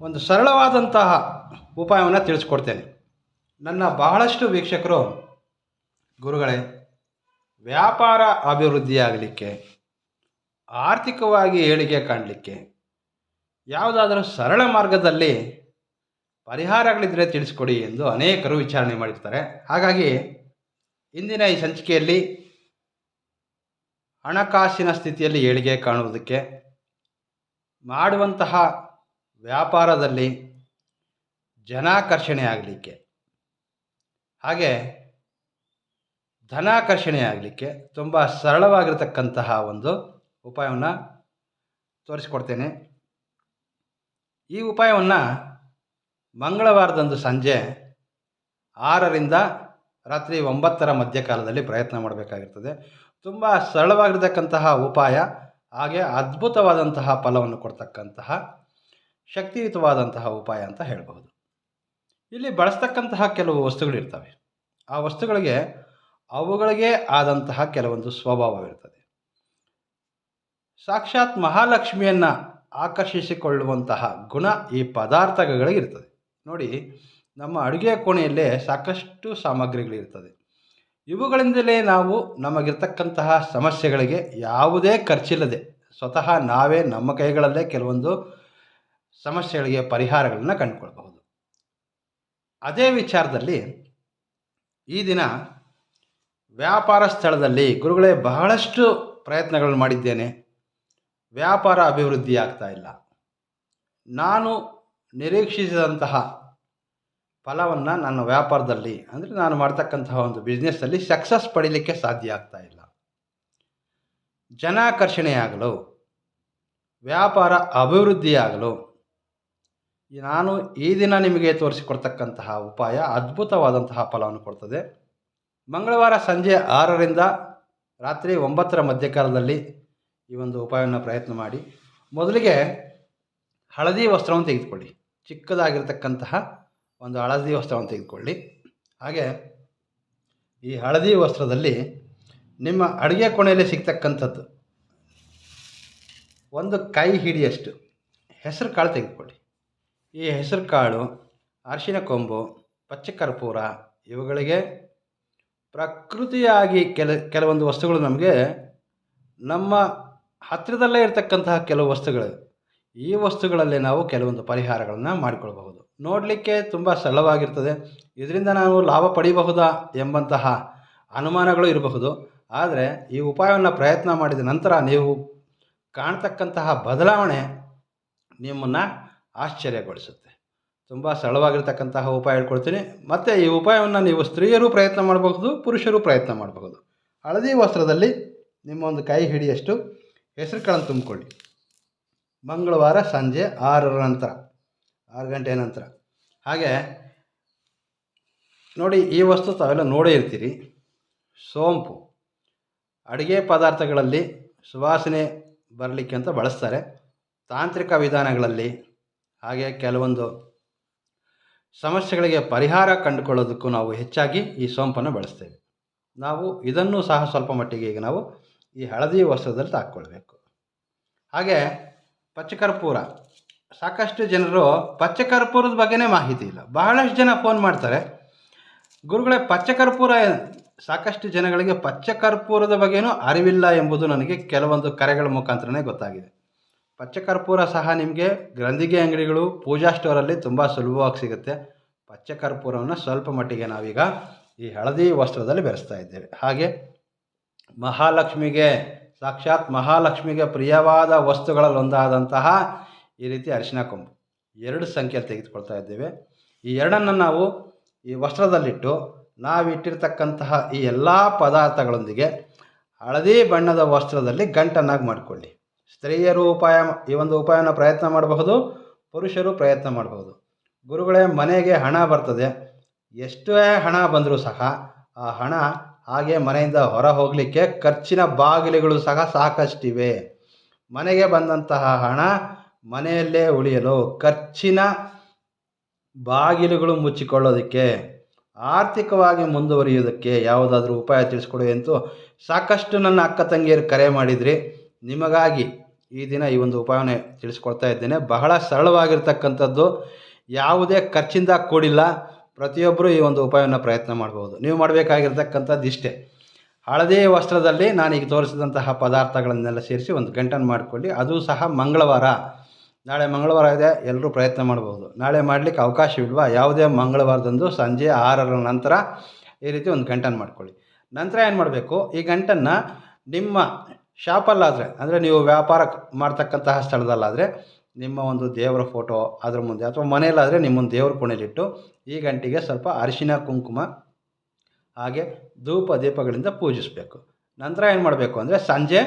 ಒಂದು ಸರಳವಾದಂತಹ ಉಪಾಯವನ್ನು ತಿಳಿಸ್ಕೊಡ್ತೇನೆ. ನನ್ನ ಬಹಳಷ್ಟು ವೀಕ್ಷಕರು, ಗುರುಗಳೇ, ವ್ಯಾಪಾರ ಅಭಿವೃದ್ಧಿಯಾಗಲಿಕ್ಕೆ ಆರ್ಥಿಕವಾಗಿ ಏಳಿಗೆ ಕಾಣಲಿಕ್ಕೆ ಯಾವುದಾದರೂ ಸರಳ ಮಾರ್ಗದಲ್ಲಿ ಪರಿಹಾರಗಳಿದ್ದರೆ ತಿಳಿಸ್ಕೊಡಿ ಎಂದು ಅನೇಕರು ವಿಚಾರಣೆ ಮಾಡಿರ್ತಾರೆ. ಹಾಗಾಗಿ ಇಂದಿನ ಈ ಸಂಚಿಕೆಯಲ್ಲಿ ಹಣಕಾಸಿನ ಸ್ಥಿತಿಯಲ್ಲಿ ಏಳಿಗೆ ಕಾಣುವುದಕ್ಕೆ ಮಾಡುವಂತಹ ವ್ಯಾಪಾರದಲ್ಲಿ ಜನಾಕರ್ಷಣೆ ಆಗಲಿಕ್ಕೆ ಹಾಗೆ ಧನಾಕರ್ಷಣೆ ಆಗಲಿಕ್ಕೆ ತುಂಬ ಸರಳವಾಗಿರತಕ್ಕಂತಹ ಒಂದು ಉಪಾಯವನ್ನು ತೋರಿಸ್ಕೊಡ್ತೇನೆ. ಈ ಉಪಾಯವನ್ನು ಮಂಗಳವಾರದಂದು ಸಂಜೆ ಆರರಿಂದ ರಾತ್ರಿ ಒಂಬತ್ತರ ಮಧ್ಯಕಾಲದಲ್ಲಿ ಪ್ರಯತ್ನ ಮಾಡಬೇಕಾಗಿರ್ತದೆ. ತುಂಬ ಸರಳವಾಗಿರ್ತಕ್ಕಂತಹ ಉಪಾಯ, ಹಾಗೆ ಅದ್ಭುತವಾದಂತಹ ಫಲವನ್ನು ಕೊಡ್ತಕ್ಕಂತಹ ಶಕ್ತಿಯುತವಾದಂತಹ ಉಪಾಯ ಅಂತ ಹೇಳಬಹುದು. ಇಲ್ಲಿ ಬಳಸ್ತಕ್ಕಂತಹ ಕೆಲವು ವಸ್ತುಗಳಿರ್ತವೆ. ಆ ವಸ್ತುಗಳಿಗೆ ಅವುಗಳಿಗೆ ಆದಂತಹ ಕೆಲವೊಂದು ಸ್ವಭಾವವಿರ್ತದೆ. ಸಾಕ್ಷಾತ್ ಮಹಾಲಕ್ಷ್ಮಿಯನ್ನು ಆಕರ್ಷಿಸಿಕೊಳ್ಳುವಂತಹ ಗುಣ ಈ ಪದಾರ್ಥಗಳಿಗಿರ್ತದೆ. ನೋಡಿ, ನಮ್ಮ ಅಡುಗೆ ಕೋಣೆಯಲ್ಲೇ ಸಾಕಷ್ಟು ಸಾಮಗ್ರಿಗಳಿರ್ತದೆ. ಇವುಗಳಿಂದಲೇ ನಾವು ನಮಗಿರ್ತಕ್ಕಂತಹ ಸಮಸ್ಯೆಗಳಿಗೆ ಯಾವುದೇ ಖರ್ಚಿಲ್ಲದೆ ಸ್ವತಃ ನಾವೇ ನಮ್ಮ ಕೈಗಳಲ್ಲೇ ಕೆಲವೊಂದು ಸಮಸ್ಯೆಗಳಿಗೆ ಪರಿಹಾರಗಳನ್ನು ಕಂಡುಕೊಳ್ಬಹುದು. ಅದೇ ವಿಚಾರದಲ್ಲಿ ಈ ದಿನ ವ್ಯಾಪಾರ ಸ್ಥಳದಲ್ಲಿ ಗುರುಗಳೇ ಬಹಳಷ್ಟು ಪ್ರಯತ್ನಗಳನ್ನು ಮಾಡಿದ್ದೇನೆ. ವ್ಯಾಪಾರ ಅಭಿವೃದ್ಧಿ ಆಗ್ತಾ ಇಲ್ಲ. ನಾನು ನಿರೀಕ್ಷಿಸಿದಂತಹ ಫಲವನ್ನು ನನ್ನ ವ್ಯಾಪಾರದಲ್ಲಿ, ಅಂದರೆ ನಾನು ಮಾಡ್ತಕ್ಕಂತಹ ಒಂದು ಬಿಸ್ನೆಸ್ಸಲ್ಲಿ ಸಕ್ಸಸ್ ಪಡೀಲಿಕ್ಕೆ ಸಾಧ್ಯ ಆಗ್ತಾ ಇಲ್ಲ. ಜನಾಕರ್ಷಣೆಯಾಗಲು, ವ್ಯಾಪಾರ ಅಭಿವೃದ್ಧಿಯಾಗಲು ನಾನು ಈ ದಿನ ನಿಮಗೆ ತೋರಿಸಿಕೊಡ್ತಕ್ಕಂತಹ ಉಪಾಯ ಅದ್ಭುತವಾದಂತಹ ಫಲವನ್ನು ಕೊಡ್ತದೆ. ಮಂಗಳವಾರ ಸಂಜೆ ಆರರಿಂದ ರಾತ್ರಿ ಒಂಬತ್ತರ ಮಧ್ಯಕಾಲದಲ್ಲಿ ಈ ಒಂದು ಉಪಾಯವನ್ನು ಪ್ರಯತ್ನ ಮಾಡಿ. ಮೊದಲಿಗೆ ಹಳದಿ ವಸ್ತ್ರವನ್ನು ತೆಗೆದುಕೊಳ್ಳಿ. ಚಿಕ್ಕದಾಗಿರ್ತಕ್ಕಂತಹ ಒಂದು ಹಳದಿ ವಸ್ತ್ರವನ್ನು ತೆಗೆದುಕೊಳ್ಳಿ. ಹಾಗೆ ಈ ಹಳದಿ ವಸ್ತ್ರದಲ್ಲಿ ನಿಮ್ಮ ಅಡುಗೆ ಕೋಣೆಯಲ್ಲಿ ಸಿಗ್ತಕ್ಕಂಥದ್ದು ಒಂದು ಕೈ ಹಿಡಿಯಷ್ಟು. ಹೆಸರು ಕಾಳು ತೆಗೆದುಕೊಳ್ಳಿ. ಈ ಹೆಸರು ಕಾಳು, ಅರಿಶಿನ ಕೊಂಬು, ಪಚ್ಚ ಕರ್ಪೂರ ಇವುಗಳಿಗೆ ಪ್ರಕೃತಿಯಾಗಿ ಕೆಲ, ಕೆಲವೊಂದು ವಸ್ತುಗಳು ನಮಗೆ ನಮ್ಮ ಹತ್ತಿರದಲ್ಲೇ ಇರತಕ್ಕಂತಹ ಕೆಲವು ವಸ್ತುಗಳು. ಈ ವಸ್ತುಗಳಲ್ಲಿ ನಾವು ಕೆಲವೊಂದು ಪರಿಹಾರಗಳನ್ನು ಮಾಡಿಕೊಳ್ಬಹುದು. ನೋಡಲಿಕ್ಕೆ ತುಂಬ ಸರಳವಾಗಿರ್ತದೆ. ಇದರಿಂದ ನಾವು ಲಾಭ ಪಡಿಬಹುದಾ ಎಂಬಂತಹ ಅನುಮಾನಗಳು ಇರಬಹುದು. ಆದರೆ ಈ ಉಪಾಯವನ್ನು ಪ್ರಯತ್ನ ಮಾಡಿದ ನಂತರ ನೀವು ಕಾಣ್ತಕ್ಕಂತಹ ಬದಲಾವಣೆ ನಿಮ್ಮನ್ನು ಆಶ್ಚರ್ಯಗೊಳಿಸುತ್ತೆ. ತುಂಬ ಸರಳವಾಗಿರ್ತಕ್ಕಂತಹ ಉಪಾಯ ಹೇಳ್ಕೊಡ್ತೀನಿ. ಮತ್ತು ಈ ಉಪಾಯವನ್ನು ನೀವು ಸ್ತ್ರೀಯರು ಪ್ರಯತ್ನ ಮಾಡಬಹುದು, ಪುರುಷರು ಪ್ರಯತ್ನ ಮಾಡಬಹುದು. ಹಳದಿ ವಸ್ತ್ರದಲ್ಲಿ ನಿಮ್ಮ ಒಂದು ಕೈ ಹಿಡಿಯಷ್ಟು ಹೆಸರು ಕಾಳನ್ನು ತುಂಬಿಕೊಳ್ಳಿ. ಮಂಗಳವಾರ ಸಂಜೆ ಆರರ ನಂತರ, ಆರು ಗಂಟೆ ನಂತರ. ಹಾಗೆ ನೋಡಿ, ಈ ವಸ್ತು ತಾವೆಲ್ಲ ನೋಡೇ ಇರ್ತೀರಿ. ಸೋಂಪು. ಅಡುಗೆ ಪದಾರ್ಥಗಳಲ್ಲಿ ಸುವಾಸನೆ ಬರಲಿಕ್ಕೆ ಅಂತ ಬಳಸ್ತಾರೆ. ತಾಂತ್ರಿಕ ವಿಧಾನಗಳಲ್ಲಿ ಹಾಗೆ ಕೆಲವೊಂದು ಸಮಸ್ಯೆಗಳಿಗೆ ಪರಿಹಾರ ಕಂಡುಕೊಳ್ಳೋದಕ್ಕೂ ನಾವು ಹೆಚ್ಚಾಗಿ ಈ ಸೋಂಪನ್ನು ಬಳಸ್ತೇವೆ. ನಾವು ಇದನ್ನು ಸಹ ಸ್ವಲ್ಪ ಮಟ್ಟಿಗೆ ಈಗ ನಾವು ಈ ಹಳದಿ ವಸ್ತ್ರದಲ್ಲಿ ತಾಕ್ಕೊಳ್ಬೇಕು. ಹಾಗೆ ಪಚ್ಚಕರ್ಪೂರ. ಸಾಕಷ್ಟು ಜನರು ಪಚ್ಚಕರ್ಪೂರದ ಬಗ್ಗೆನೇ ಮಾಹಿತಿ ಇಲ್ಲ. ಬಹಳಷ್ಟು ಜನ ಫೋನ್ ಮಾಡ್ತಾರೆ. ಗುರುಗಳೇ, ಪಚ್ಚಕರ್ಪೂರ ಸಾಕಷ್ಟು ಜನಗಳಿಗೆ ಪಚ್ಚಕರ್ಪೂರದ ಬಗ್ಗೆನೂ ಅರಿವಿಲ್ಲ ಎಂಬುದು ನನಗೆ ಕೆಲವೊಂದು ಕರೆಗಳ ಮುಖಾಂತರನೇ ಗೊತ್ತಾಗಿದೆ. ಪಚ್ಚಕರ್ಪೂರ ಸಹ ನಿಮಗೆ ಗ್ರಂಥಿಗೆ ಅಂಗಡಿಗಳು, ಪೂಜಾ ಸ್ಟೋರಲ್ಲಿ ತುಂಬ ಸುಲಭವಾಗಿ ಸಿಗುತ್ತೆ. ಪಚ್ಚಕರ್ಪೂರವನ್ನು ಸ್ವಲ್ಪ ಮಟ್ಟಿಗೆ ನಾವೀಗ ಈ ಹಳದಿ ವಸ್ತ್ರದಲ್ಲಿ ಬೆರೆಸ್ತಾ ಇದ್ದೇವೆ. ಹಾಗೆ ಮಹಾಲಕ್ಷ್ಮಿಗೆ, ಸಾಕ್ಷಾತ್ ಮಹಾಲಕ್ಷ್ಮಿಗೆ ಪ್ರಿಯವಾದ ವಸ್ತುಗಳಲ್ಲಿ ಒಂದಾದಂತಹ ಈ ರೀತಿ ಅರಿಶಿನ ಕೊಂಬು. ಎರಡು ಸಂಖ್ಯೆ ತೆಗೆದುಕೊಳ್ತಾ ಇದ್ದೇವೆ. ಈ ಎರಡನ್ನು ನಾವು ಈ ವಸ್ತ್ರದಲ್ಲಿಟ್ಟು ನಾವಿಟ್ಟಿರ್ತಕ್ಕಂತಹ ಈ ಎಲ್ಲ ಪದಾರ್ಥಗಳೊಂದಿಗೆ ಹಳದಿ ಬಣ್ಣದ ವಸ್ತ್ರದಲ್ಲಿ ಗಂಟನ್ನಾಗಿ ಮಾಡಿಕೊಳ್ಳಿ. ಸ್ತ್ರೀಯರು ಉಪಾಯ ಈ ಒಂದು ಉಪಾಯನ ಪ್ರಯತ್ನ ಮಾಡಬಹುದು, ಪುರುಷರು ಪ್ರಯತ್ನ ಮಾಡಬಹುದು. ಗುರುಗಳೇ, ಮನೆಗೆ ಹಣ ಬರ್ತದೆ. ಎಷ್ಟೇ ಹಣ ಬಂದರೂ ಸಹ ಆ ಹಣ ಹಾಗೆ ಮನೆಯಿಂದ ಹೊರ ಹೋಗಲಿಕ್ಕೆ ಖರ್ಚಿನ ಬಾಗಿಲುಗಳು ಸಹ ಸಾಕಷ್ಟಿವೆ. ಮನೆಗೆ ಬಂದಂತಹ ಹಣ ಮನೆಯಲ್ಲೇ ಉಳಿಯಲು ಖರ್ಚಿನ ಬಾಗಿಲುಗಳು ಮುಚ್ಚಿಕೊಳ್ಳೋದಕ್ಕೆ, ಆರ್ಥಿಕವಾಗಿ ಮುಂದುವರಿಯೋದಕ್ಕೆ ಯಾವುದಾದ್ರೂ ಉಪಾಯ ತಿಳಿಸ್ಕೊಡಿ ಅಂತೂ ಸಾಕಷ್ಟು ನನ್ನ ಅಕ್ಕ ತಂಗಿಯರು ಕರೆ ಮಾಡಿದ್ರಿ. ನಿಮಗಾಗಿ ಈ ದಿನ ಈ ಒಂದು ಉಪಾಯನೆ ತಿಳಿಸ್ಕೊಡ್ತಾ ಇದ್ದೇನೆ. ಬಹಳ ಸರಳವಾಗಿರ್ತಕ್ಕಂಥದ್ದು. ಯಾವುದೇ ಖರ್ಚಿಂದ ಕೂಡಿಲ್ಲ. ಪ್ರತಿಯೊಬ್ಬರು ಈ ಒಂದು ಉಪಾಯವನ್ನು ಪ್ರಯತ್ನ ಮಾಡ್ಬೋದು. ನೀವು ಮಾಡಬೇಕಾಗಿರ್ತಕ್ಕಂಥದ್ದು ಇಷ್ಟೇ. ಹಳದಿ ವಸ್ತ್ರದಲ್ಲಿ ನಾನೀಗ ತೋರಿಸಿದಂತಹ ಪದಾರ್ಥಗಳನ್ನೆಲ್ಲ ಸೇರಿಸಿ ಒಂದು ಗಂಟನ್ನು ಮಾಡಿಕೊಳ್ಳಿ. ಅದು ಸಹ ಮಂಗಳವಾರ. ನಾಳೆ ಮಂಗಳವಾರ ಇದೆ. ಎಲ್ಲರೂ ಪ್ರಯತ್ನ ಮಾಡ್ಬೋದು. ನಾಳೆ ಮಾಡಲಿಕ್ಕೆ ಅವಕಾಶವಿಲ್ವಾ? ಯಾವುದೇ ಮಂಗಳವಾರದಂದು ಸಂಜೆ ಆರರ ನಂತರ ಈ ರೀತಿ ಒಂದು ಗಂಟನ್ನು ಮಾಡ್ಕೊಳ್ಳಿ. ನಂತರ ಏನು ಮಾಡಬೇಕು ಈ ಗಂಟನ್ನು ನಿಮ್ಮ ಶಾಪಲ್ಲಾದರೆ, ಅಂದರೆ ನೀವು ವ್ಯಾಪಾರ ಮಾಡ್ತಕ್ಕಂತಹ ಸ್ಥಳದಲ್ಲಾದರೆ, ನಿಮ್ಮ ಒಂದು ದೇವರ ಫೋಟೋ ಅದ್ರ ಮುಂದೆ ಅಥವಾ ಮನೆಯಲ್ಲಾದರೆ ನಿಮ್ಮೊಂದು ದೇವ್ರ ಕೋಣೆಲಿಟ್ಟು ಈ ಗಂಟೆಗೆ ಸ್ವಲ್ಪ ಅರಿಶಿನ, ಕುಂಕುಮ ಹಾಗೆ ಧೂಪ, ದೀಪಗಳಿಂದ ಪೂಜಿಸಬೇಕು. ನಂತರ ಏನು ಮಾಡಬೇಕು ಅಂದರೆ ಸಂಜೆ,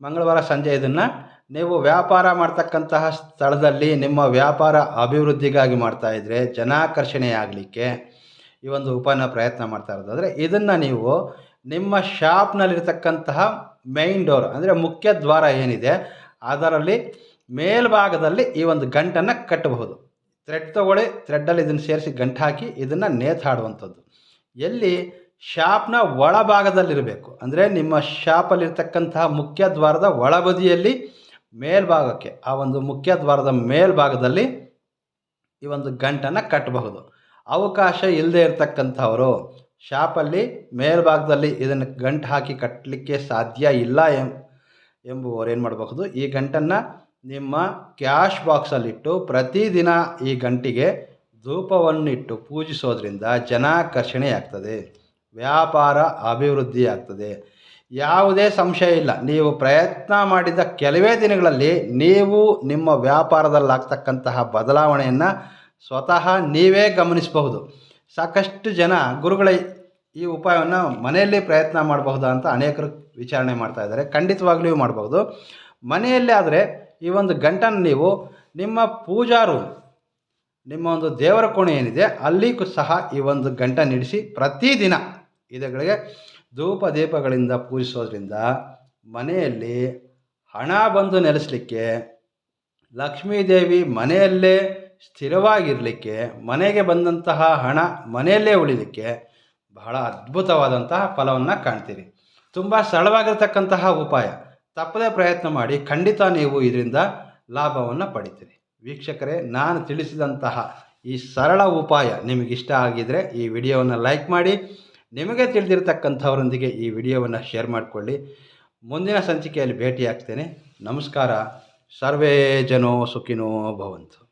ಮಂಗಳವಾರ ಸಂಜೆ ಇದನ್ನು ನೀವು ವ್ಯಾಪಾರ ಮಾಡ್ತಕ್ಕಂತಹ ಸ್ಥಳದಲ್ಲಿ ನಿಮ್ಮ ವ್ಯಾಪಾರ ಅಭಿವೃದ್ಧಿಗಾಗಿ ಮಾಡ್ತಾ ಇದ್ದರೆ ಜನಾಕರ್ಷಣೆ ಆಗಲಿಕ್ಕೆ ಈ ಒಂದು ಉಪಾಯನ ಪ್ರಯತ್ನ ಮಾಡ್ತಾ ಇರೋದಾದರೆ ಇದನ್ನು ನೀವು ನಿಮ್ಮ ಶಾಪ್ನಲ್ಲಿರ್ತಕ್ಕಂತಹ ಮೈನ್ ಡೋರ್ ಅಂದರೆ ಮುಖ್ಯ ದ್ವಾರ ಏನಿದೆ, ಅದರಲ್ಲಿ ಮೇಲ್ಭಾಗದಲ್ಲಿ ಈ ಒಂದು ಗಂಟನ್ನು ಕಟ್ಟಬಹುದು. ಥ್ರೆಡ್ ತಗೊಳ್ಳಿ ಥ್ರೆಡ್ಡಲ್ಲಿ ಇದನ್ನು ಸೇರಿಸಿ ಗಂಟು ಹಾಕಿ ಇದನ್ನು ನೇತಾಡುವಂಥದ್ದು ಎಲ್ಲಿ ಶಾಪ್ನ ಒಳಭಾಗದಲ್ಲಿರಬೇಕು, ಅಂದರೆ ನಿಮ್ಮ ಶಾಪಲ್ಲಿರ್ತಕ್ಕಂತಹ ಮುಖ್ಯ ದ್ವಾರದ ಒಳಬದಿಯಲ್ಲಿ, ಮೇಲ್ಭಾಗಕ್ಕೆ, ಆ ಒಂದು ಮುಖ್ಯ ದ್ವಾರದ ಮೇಲ್ಭಾಗದಲ್ಲಿ ಈ ಒಂದು ಗಂಟನ್ನು ಕಟ್ಟಬಹುದು. ಅವಕಾಶ ಇಲ್ಲದೆ ಇರತಕ್ಕಂಥವರು ಶಾಪಲ್ಲಿ ಮೇಲ್ಭಾಗದಲ್ಲಿ ಇದನ್ನು ಗಂಟು ಹಾಕಿ ಕಟ್ಟಲಿಕ್ಕೆ ಸಾಧ್ಯ ಇಲ್ಲ ಎಂಬುವರು ಏನು ಮಾಡಬಹುದು? ಈ ಗಂಟನ್ನು ನಿಮ್ಮ ಕ್ಯಾಶ್ ಬಾಕ್ಸಲ್ಲಿಟ್ಟು ಪ್ರತಿದಿನ ಈ ಗಂಟಿಗೆ ಧೂಪವನ್ನಿಟ್ಟು ಪೂಜಿಸೋದ್ರಿಂದ ಜನಾಕರ್ಷಣೆಯಾಗ್ತದೆ ವ್ಯಾಪಾರ ಅಭಿವೃದ್ಧಿ ಆಗ್ತದೆ. ಯಾವುದೇ ಸಂಶಯ ಇಲ್ಲ. ನೀವು ಪ್ರಯತ್ನ ಮಾಡಿದ ಕೆಲವೇ ದಿನಗಳಲ್ಲಿ ನೀವು ನಿಮ್ಮ ವ್ಯಾಪಾರದಲ್ಲಾಗ್ತಕ್ಕಂತಹ ಬದಲಾವಣೆಯನ್ನು ಸ್ವತಃ ನೀವೇ ಗಮನಿಸಬಹುದು. ಸಾಕಷ್ಟು ಜನ ಗುರುಗಳ ಈ ಉಪಾಯವನ್ನು ಮನೆಯಲ್ಲಿ ಪ್ರಯತ್ನ ಮಾಡಬಹುದಾ ಅಂತ ಅನೇಕರು ವಿಚಾರಣೆ ಮಾಡ್ತಾ ಇದ್ದಾರೆ. ಖಂಡಿತವಾಗ್ಲೂ ಮಾಡಬಹುದು. ಮನೆಯಲ್ಲೇ ಆದರೆ ಈ ಒಂದು ಗಂಟನ್ನು ನೀವು ನಿಮ್ಮ ಪೂಜಾ ರೂಮ್ ನಿಮ್ಮ ಒಂದು ದೇವರ ಕೋಣೆ ಏನಿದೆ, ಅಲ್ಲಿಗೂ ಸಹ ಈ ಒಂದು ಗಂಟನ್ನು ಇಡಿಸಿ ಪ್ರತಿದಿನ ಇದಗಳಿಗೆ ಧೂಪ ದೀಪಗಳಿಂದ ಪೂಜಿಸೋದ್ರಿಂದ ಮನೆಯಲ್ಲಿ ಹಣ ಬಂದು ನೆಲೆಸಲಿಕ್ಕೆ ಲಕ್ಷ್ಮೀದೇವಿ ಮನೆಯಲ್ಲೇ ಸ್ಥಿರವಾಗಿರಲಿಕ್ಕೆ, ಮನೆಗೆ ಬಂದಂತಹ ಹಣ ಮನೆಯಲ್ಲೇ ಉಳಿಲಿಕ್ಕೆ ಬಹಳ ಅದ್ಭುತವಾದಂತಹ ಫಲವನ್ನು ಕಾಣ್ತೀರಿ. ತುಂಬ ಸರಳವಾಗಿರ್ತಕ್ಕಂತಹ ಉಪಾಯ. ತಪ್ಪದೇ ಪ್ರಯತ್ನ ಮಾಡಿ ಖಂಡಿತ ನೀವು ಇದರಿಂದ ಲಾಭವನ್ನು ಪಡಿತೀರಿ. ವೀಕ್ಷಕರೇ, ನಾನು ತಿಳಿಸಿದಂತಹ ಈ ಸರಳ ಉಪಾಯ ನಿಮಗಿಷ್ಟ ಆಗಿದರೆ ಈ ವಿಡಿಯೋವನ್ನು ಲೈಕ್ ಮಾಡಿ, ನಿಮಗೆ ತಿಳಿದಿರತಕ್ಕಂಥವರೊಂದಿಗೆ ಈ ವಿಡಿಯೋವನ್ನು ಶೇರ್ ಮಾಡಿಕೊಳ್ಳಿ. ಮುಂದಿನ ಸಂಚಿಕೆಯಲ್ಲಿ ಭೇಟಿಯಾಗ್ತೇನೆ. ನಮಸ್ಕಾರ. ಸರ್ವೇ ಜನೋ ಸುಖಿನೋ ಭವಂತು.